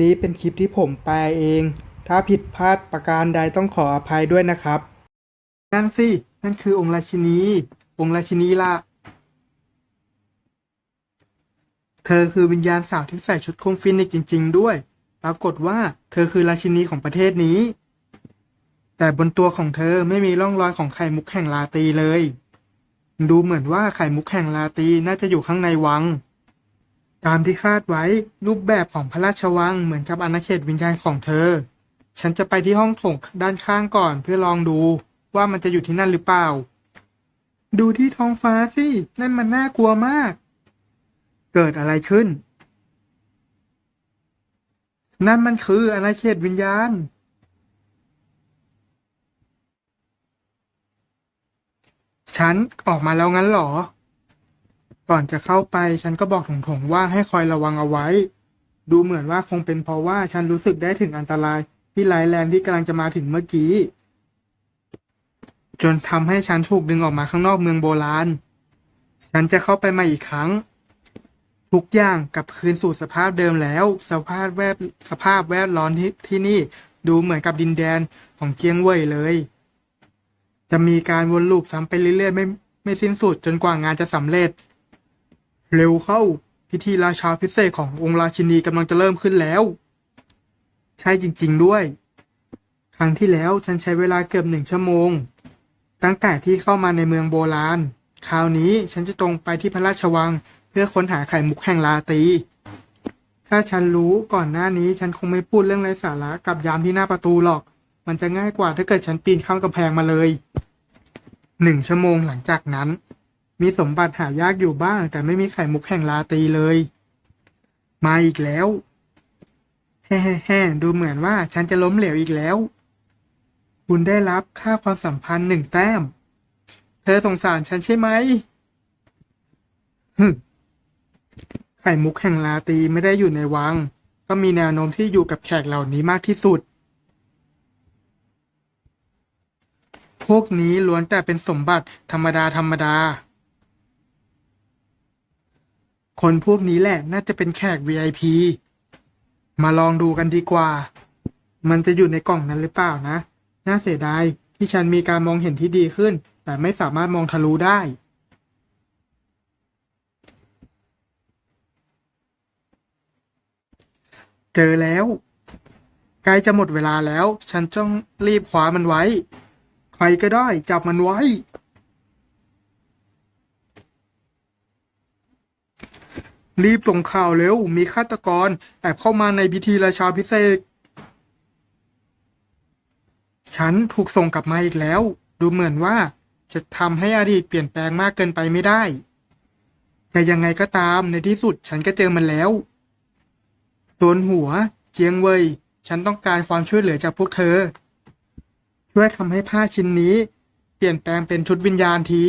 นี้เป็นคลิปที่ผมแปลเอง ถ้าผิดพลาดประการใดต้องขออภัยด้วยนะครับ นั่นสิ นั่นคือองค์ราชินี องค์ราชินีล่ะ เธอคือวิญญาณสาวที่ใส่ชุดคงฟินิกซ์จริง ๆ ด้วย ปรากฏว่าเธอคือราชินีของประเทศนี้ แต่บนตัวของเธอไม่มีร่องรอยของไข่มุกแห่งลาตีเลย ดูเหมือนว่าไข่มุกแห่งลาตีน่าจะอยู่ข้างในวัง ตามที่คาดไว้รูปแบบของพระราชวังเหมือนกับอาณาเขตวิญญาณของเธอ ฉันจะไปที่ห้องโถงด้านข้างก่อนเพื่อลองดูว่ามันจะอยู่ที่นั่นหรือเปล่า ดูที่ท้องฟ้าสิ นั่นมันน่ากลัวมาก เกิดอะไรขึ้น นั่นมันคืออาณาเขตวิญญาณ ฉันออกมาแล้วงั้นหรอ ก่อนจะเข้าไปฉันก็บอกถงๆว่าให้คอยระวังเอาไว้ ดูเหมือนว่าคงเป็นเพราะว่าฉันรู้สึกได้ถึงอันตรายที่ร้ายแรงที่กำลังจะมาถึงเมื่อกี้ จนทำให้ฉันถูกดึงออกมาข้างนอกเมืองโบราณ ฉันจะเข้าไปใหม่อีกครั้ง ทุกอย่างกลับคืนสู่สภาพเดิมแล้ว สภาพแวดสภาพแวดล้อมที่ที่นี่ดูเหมือนกับดินแดนของเจียงเว่ยเลย จะมีการวนลูปซ้ำไปเรื่อยๆไม่ไม่สิ้นสุดจนกว่างานจะสำเร็จ เร็วเข้า พิธีราชาพิเศษขององค์ราชินีกำลังจะเริ่มขึ้นแล้ว ใช่จริง ๆด้วย ครั้งที่แล้วฉันใช้เวลาเกือบหนึ่งชั่วโมง ตั้งแต่ที่เข้ามาในเมืองโบราณ คราวนี้ฉันจะตรงไปที่พระราชวัง เพื่อค้นหาไข่มุกแห่งลาตี ถ้าฉันรู้ก่อนหน้านี้ฉันคงไม่พูดเรื่องไร้สาระกับยามที่หน้าประตูหรอก มันจะง่ายกว่าถ้าเกิดฉันปีนข้ามกำแพงมาเลยหนึ่งชั่วโมงหลังจากนั้น มีสมบัติหายากอยู่บ้าง แต่ไม่มีไข่มุกแห่งลาตีเลย มาอีกแล้ว แฮ่แฮ่ๆๆดูเหมือนว่าฉันจะล้มเหลวอีกแล้ว คุณได้รับค่าความสัมพันธ์หนึ่งแต้ม เธอสงสารฉันใช่ไหมฮึไข่มุกแห่งลาตีไม่ได้อยู่ในวัง ก็มีแนวโน้มที่อยู่กับแขกเหล่านี้มากที่สุด พวกนี้ล้วนแต่เป็นสมบัติธรรมดาธรรมดา คนพวกนี้แหละน่าจะเป็นแขก VIP มาลองดูกันดีกว่า มันจะอยู่ในกล่องนั้นหรือเปล่านะ น่าเสียดายที่ฉันมีการมองเห็นที่ดีขึ้น แต่ไม่สามารถมองทะลุได้ เจอแล้วใกล้จะหมดเวลาแล้ว ฉันต้องรีบคว้ามันไว้ ใครก็ได้จับมันไว้ รีบส่งข่าวเร็ว มีฆาตกร แอบเข้ามาในพิธีราชาพิเศษ ฉันถูกส่งกลับมาอีกแล้ว ดูเหมือนว่าจะทำให้อดีตเปลี่ยนแปลงมากเกินไปไม่ได้ แต่ยังไงก็ตามในที่สุดฉันก็เจอมันแล้วส่วนหัว เจียงเว่ยฉันต้องการความช่วยเหลือจากพวกเธอ ช่วยทำให้ผ้าชิ้นนี้ เปลี่ยนแปลงเป็นชุดวิญญาณที